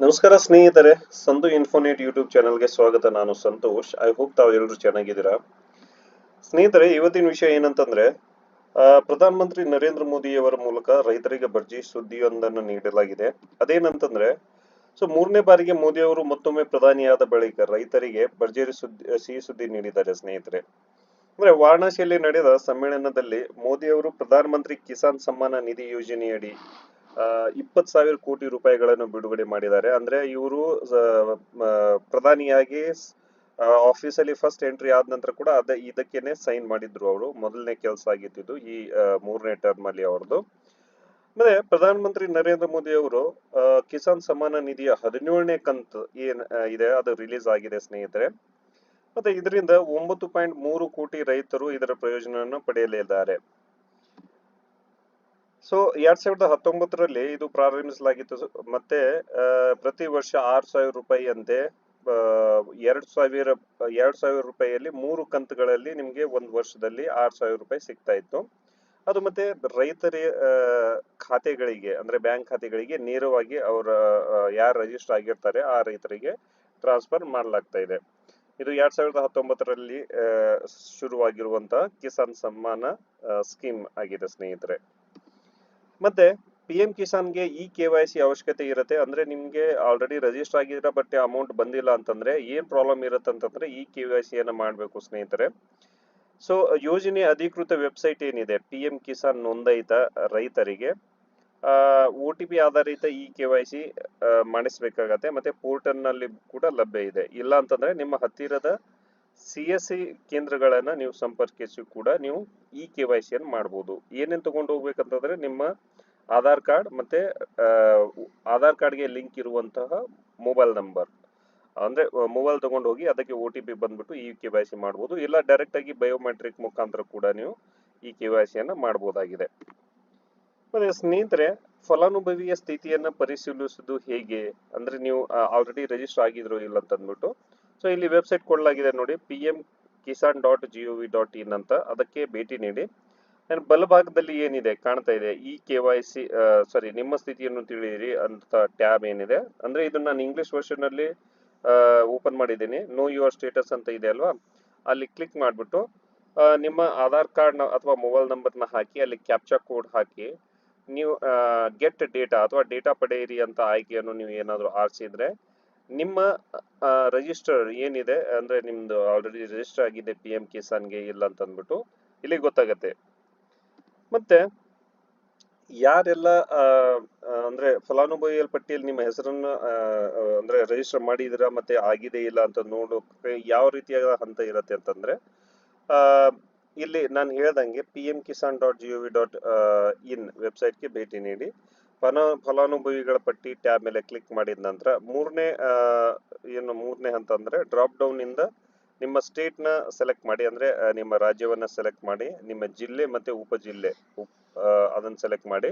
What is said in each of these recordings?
ನಮಸ್ಕಾರ ಸ್ನೇಹಿತರೆ ಸಂತು ಇನ್ಫೋನೇಟ್ ಯೂಟ್ಯೂಬ್ ಚಾನಲ್ಗೆ ಸ್ವಾಗತ. ನಾನು ಸಂತೋಷ್. ಐ ಹೋಪ್ ತಾವೆಲ್ಲರೂ ಚೆನ್ನಾಗಿದ್ದೀರಾ? ಸ್ನೇಹಿತರೆ, ಇವತ್ತಿನ ವಿಷಯ ಏನಂತಂದ್ರೆ ಪ್ರಧಾನಮಂತ್ರಿ ಪ್ರಧಾನ ಮಂತ್ರಿ ನರೇಂದ್ರ ಮೋದಿಯವರ ಮೂಲಕ ರೈತರಿಗೆ ಭರ್ಜಿ ಸುದ್ದಿಯೊಂದನ್ನು ನೀಡಲಾಗಿದೆ. ಅದೇನಂತಂದ್ರೆ, ಸೊ ಮೂರನೇ ಬಾರಿಗೆ ಮೋದಿ ಅವರು ಮತ್ತೊಮ್ಮೆ ಪ್ರಧಾನಿಯಾದ ಬಳಿಕ ರೈತರಿಗೆ ಭರ್ಜರಿ ಸುದ್ದಿ ಸಿಹಿ ಸುದ್ದಿ ನೀಡಿದ್ದಾರೆ ಸ್ನೇಹಿತರೆ. ಅಂದ್ರೆ ವಾರಣಾಸಿಯಲ್ಲಿ ನಡೆದ ಸಮ್ಮೇಳನದಲ್ಲಿ ಮೋದಿ ಅವರು ಪ್ರಧಾನಮಂತ್ರಿ ಕಿಸಾನ್ ಸಮ್ಮಾನ ನಿಧಿ ಯೋಜನೆಯಡಿ ಇಪ್ಪತ್ತು ಸಾವಿರ ಕೋಟಿ ರೂಪಾಯಿಗಳನ್ನು ಬಿಡುಗಡೆ ಮಾಡಿದ್ದಾರೆ. ಅಂದ್ರೆ ಇವರು ಪ್ರಧಾನಿಯಾಗಿ ಆಫೀಸಲ್ಲಿ ಫಸ್ಟ್ ಎಂಟ್ರಿ ಆದ ನಂತರ ಕೂಡ ಅದ ಇದಕ್ಕೇನೆ ಸೈನ್ ಮಾಡಿದ್ರು ಅವರು. ಮೊದಲನೇ ಕೆಲಸ ಆಗಿತ್ತು ಈ ಮೂರನೇ ಟರ್ಮ್ ಅಲ್ಲಿ ಅವ್ರದ್ದು ಮತ್ತೆ ಪ್ರಧಾನಮಂತ್ರಿ ನರೇಂದ್ರ ಮೋದಿ ಅವರು ಕಿಸಾನ್ ಸಮ್ಮಾನ ನಿಧಿಯ ಹದಿನೇಳನೇ ಕಂತು ಏನ್ ಇದೆ, ಅದು ರಿಲೀಸ್ ಆಗಿದೆ ಸ್ನೇಹಿತರೆ. ಮತ್ತೆ ಇದರಿಂದ ಒಂಬತ್ತು ಪಾಯಿಂಟ್ ಮೂರು ಕೋಟಿ ರೈತರು ಇದರ ಪ್ರಯೋಜನವನ್ನು ಪಡೆಯಲಿದ್ದಾರೆ. ಸೊ ಎರಡ್ ಸಾವಿರದ ಹತ್ತೊಂಬತ್ತರಲ್ಲಿ ಇದು ಪ್ರಾರಂಭಿಸಲಾಗಿತ್ತು. ಮತ್ತೆ ಪ್ರತಿ ವರ್ಷ ಆರು ಸಾವಿರ ರೂಪಾಯಿ ಅಂತೆ ಆ, ಎರಡ್ ಸಾವಿರ ಎರಡ್ ಸಾವಿರ ರೂಪಾಯಿಯಲ್ಲಿ ಮೂರು ಕಂತುಗಳಲ್ಲಿ ನಿಮ್ಗೆ ಒಂದು ವರ್ಷದಲ್ಲಿ ಆರು ಸಾವಿರ ರೂಪಾಯಿ ಸಿಗ್ತಾ ಇತ್ತು. ಅದು ಮತ್ತೆ ರೈತರ ಖಾತೆಗಳಿಗೆ ಅಂದ್ರೆ ಬ್ಯಾಂಕ್ ಖಾತೆಗಳಿಗೆ ನೇರವಾಗಿ ಅವರ ಯಾರು ರಿಜಿಸ್ಟರ್ ಆಗಿರ್ತಾರೆ ಆ ರೈತರಿಗೆ ಟ್ರಾನ್ಸ್ಫರ್ ಮಾಡಲಾಗ್ತಾ ಇದೆ. ಇದು ಎರಡ್ ಸಾವಿರದ ಹತ್ತೊಂಬತ್ತರಲ್ಲಿ ಶುರುವಾಗಿರುವಂತಹ ಕಿಸಾನ್ ಸಮ್ಮಾನ ಸ್ಕೀಮ್ ಆಗಿದೆ ಸ್ನೇಹಿತರೆ. ಮತ್ತೆ ಪಿ ಎಂ ಕಿಸಾನ್ಗೆ ಇ ಕೆ ವೈ ಸಿ ಅವಶ್ಯಕತೆ ಇರುತ್ತೆ. ಅಂದ್ರೆ ನಿಮ್ಗೆ ಆಲ್ರೆಡಿ ರಿಜಿಸ್ಟರ್ ಆಗಿದ್ರೆ ಬಟ್ ಅಮೌಂಟ್ ಬಂದಿಲ್ಲ ಅಂತಂದ್ರೆ ಏನ್ ಪ್ರಾಬ್ಲಮ್ ಇರುತ್ತೆ ಅಂತಂದ್ರೆ ಇ ಕೆ ವೈ ಅನ್ನ ಮಾಡಬೇಕು ಸ್ನೇಹಿತರೆ. ಸೊ ಯೋಜನೆ ಅಧಿಕೃತ ವೆಬ್ಸೈಟ್ ಏನಿದೆ? ಪಿ ಎಂ ಕಿಸಾನ್ ನೋಂದಾಯಿತ ರೈತರಿಗೆ. ಒ ಟಿ ಪಿ ಆಧಾರಿತ ಇ ಕೆ ವೈ ಸಿ ಮಾಡಿಸ್ಬೇಕಾಗತ್ತೆ. ಮತ್ತೆ ಪೋರ್ಟಲ್ನಲ್ಲಿ ಕೂಡ ಲಭ್ಯ ಇದೆ. ಇಲ್ಲ ಅಂತಂದ್ರೆ ನಿಮ್ಮ ಹತ್ತಿರದ ಸಿ ಎಸ್ ಸಿ ಕೇಂದ್ರಗಳನ್ನ ನೀವು ಸಂಪರ್ಕಿಸಿ ಕೂಡ ನೀವು ಇ ಕೆ ವೈ ಸಿ ಅನ್ನು ಮಾಡ್ಬೋದು. ಏನೇನು ತಗೊಂಡು ಹೋಗ್ಬೇಕಂತಂದ್ರೆ ನಿಮ್ಮ ಆಧಾರ್ ಕಾರ್ಡ್ ಮತ್ತೆ ಆಧಾರ್ ಕಾರ್ಡ್ಗೆ ಲಿಂಕ್ ಇರುವಂತಹ ಮೊಬೈಲ್ ನಂಬರ್. ಅಂದ್ರೆ ಮೊಬೈಲ್ ತಗೊಂಡು ಹೋಗಿ ಅದಕ್ಕೆ ಒ ಟಿ ಪಿ ಬಂದ್ಬಿಟ್ಟು ಇ ಕೆ ವೈ ಸಿ ಮಾಡ್ಬೋದು. ಇಲ್ಲ ಡೈರೆಕ್ಟ್ ಆಗಿ ಬಯೋಮೆಟ್ರಿಕ್ ಮುಖಾಂತರ ಕೂಡ ನೀವು ಈ ಕೆ ವೈ ಸಿಯನ್ನು ಮಾಡಬಹುದಾಗಿದೆ ಮತ್ತೆ ಸ್ನೇಹಿತರೆ, ಫಲಾನುಭವಿಯ ಸ್ಥಿತಿಯನ್ನ ಪರಿಶೀಲಿಸುವುದು ಹೇಗೆ? ಅಂದ್ರೆ ನೀವು ಆಲ್ರೆಡಿ ರಿಜಿಸ್ಟರ್ ಆಗಿದ್ರು ಇಲ್ಲ ಅಂತ ಅಂದ್ಬಿಟ್ಟು ಸೊ ಇಲ್ಲಿ ವೆಬ್ಸೈಟ್ ಕೊಡಲಾಗಿದೆ ನೋಡಿ P M Kisan dot G O V dot in ಅಂತ. ಅದಕ್ಕೆ ಭೇಟಿ ನೀಡಿ. ಅಂಡ್ ಬಲಭಾಗದಲ್ಲಿ ಏನಿದೆ, ಕಾಣ್ತಾ ಇದೆ e K Y C sorry ನಿಮ್ಮ ಸ್ಥಿತಿಯನ್ನು ತಿಳಿದಿರಿ ಅಂತ ಟ್ಯಾಬ್ ಏನಿದೆ. ಅಂದ್ರೆ ಇದನ್ನ ನಾನು ಇಂಗ್ಲಿಷ್ ವರ್ಷನ್ ಅಲ್ಲಿ ಓಪನ್ ಮಾಡಿದ್ದೀನಿ. ನೋ ಯುವರ್ ಸ್ಟೇಟಸ್ ಅಂತ ಇದೆ ಅಲ್ವಾ? ಅಲ್ಲಿ ಕ್ಲಿಕ್ ಮಾಡಿಬಿಟ್ಟು ನಿಮ್ಮ ಆಧಾರ್ ಕಾರ್ಡ್ ಅಥವಾ ಮೊಬೈಲ್ ನಂಬರ್ನ ಹಾಕಿ, ಅಲ್ಲಿ ಕ್ಯಾಪ್ಚಾ ಕೋಡ್ ಹಾಕಿ, ನೀವು ಗೆಟ್ ಡೇಟಾ ಅಥವಾ ಡೇಟಾ ಪಡೆಯಿರಿ ಅಂತ ಆಯ್ಕೆಯನ್ನು ನೀವು ಏನಾದರೂ ಆರಿಸಿದ್ರೆ ನಿಮ್ಮ ರಿಜಿಸ್ಟರ್ ಏನಿದೆ ಅಂದ್ರೆ ನಿಮ್ದು ಆಲ್ರೆಡಿ ರಿಜಿಸ್ಟರ್ ಆಗಿದೆ ಪಿ ಎಂ ಕಿಸಾನ್ಗೆ ಇಲ್ಲ ಅಂತ ಅಂದ್ಬಿಟ್ಟು ಇಲ್ಲಿ ಗೊತ್ತಾಗತ್ತೆ. ಮತ್ತೆ ಯಾರೆಲ್ಲ ಅಂದ್ರೆ ಫಲಾನುಭವಿಗಳ ಪಟ್ಟಿಯಲ್ಲಿ ನಿಮ್ಮ ಹೆಸರನ್ನ ಅಂದ್ರೆ ರಿಜಿಸ್ಟರ್ ಮಾಡಿದಿರಾ ಮತ್ತೆ ಆಗಿದೆ ಇಲ್ಲ ಅಂತ ನೋಡೋಕೆ ಯಾವ ರೀತಿಯಾದ ಹಂತ ಇರುತ್ತೆ ಅಂತಂದ್ರೆ ಆ, ಇಲ್ಲಿ ನಾನು ಹೇಳ್ದಂಗೆ P M Kisan dot G V dot in ವೆಬ್ಸೈಟ್ಗೆ ಭೇಟಿ ನೀಡಿ. ಫಲ ಫಲಾನುಭವಿಗಳ ಪಟ್ಟಿ ಟ್ಯಾಬ್ ಮೇಲೆ ಕ್ಲಿಕ್ ಮಾಡಿದ ನಂತರ ಮೂರನೇ ಏನು ಮೂರನೇ ಹಂತ ಅಂದ್ರೆ ಡ್ರಾಪ್ ಡೌನ್ ಇಂದ ನಿಮ್ಮ ಸ್ಟೇಟ್ನ ಸೆಲೆಕ್ಟ್ ಮಾಡಿ ಅಂದ್ರೆ ನಿಮ್ಮ ರಾಜ್ಯವನ್ನ ಸೆಲೆಕ್ಟ್ ಮಾಡಿ, ನಿಮ್ಮ ಜಿಲ್ಲೆ ಮತ್ತೆ ಉಪ ಜಿಲ್ಲೆ ಉಪ್- ಅದನ್ನು ಸೆಲೆಕ್ಟ್ ಮಾಡಿ.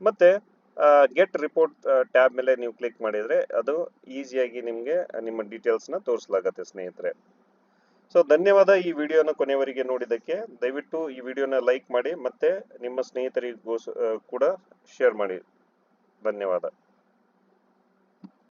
ಮತ್ತೆ ಗೆಟ್ ರಿಪೋರ್ಟ್ ಟ್ಯಾಬ್ ಮೇಲೆ ನೀವು ಕ್ಲಿಕ್ ಮಾಡಿದ್ರೆ ಅದು ಈಸಿಯಾಗಿ ನಿಮಗೆ ನಿಮ್ಮ ಡೀಟೇಲ್ಸ್ನ ತೋರಿಸಲಾಗತ್ತೆ ಸ್ನೇಹಿತರೆ. ಸೊ ಧನ್ಯವಾದ ಈ ವಿಡಿಯೋನ ಕೊನೆಯವರೆಗೆ ನೋಡಿದ್ದಕ್ಕೆ. ದಯವಿಟ್ಟು ಈ ವಿಡಿಯೋನ ಲೈಕ್ ಮಾಡಿ ಮತ್ತೆ ನಿಮ್ಮ ಸ್ನೇಹಿತರಿಗೂ ಕೂಡ ಶೇರ್ ಮಾಡಿ. ಧನ್ಯವಾದ.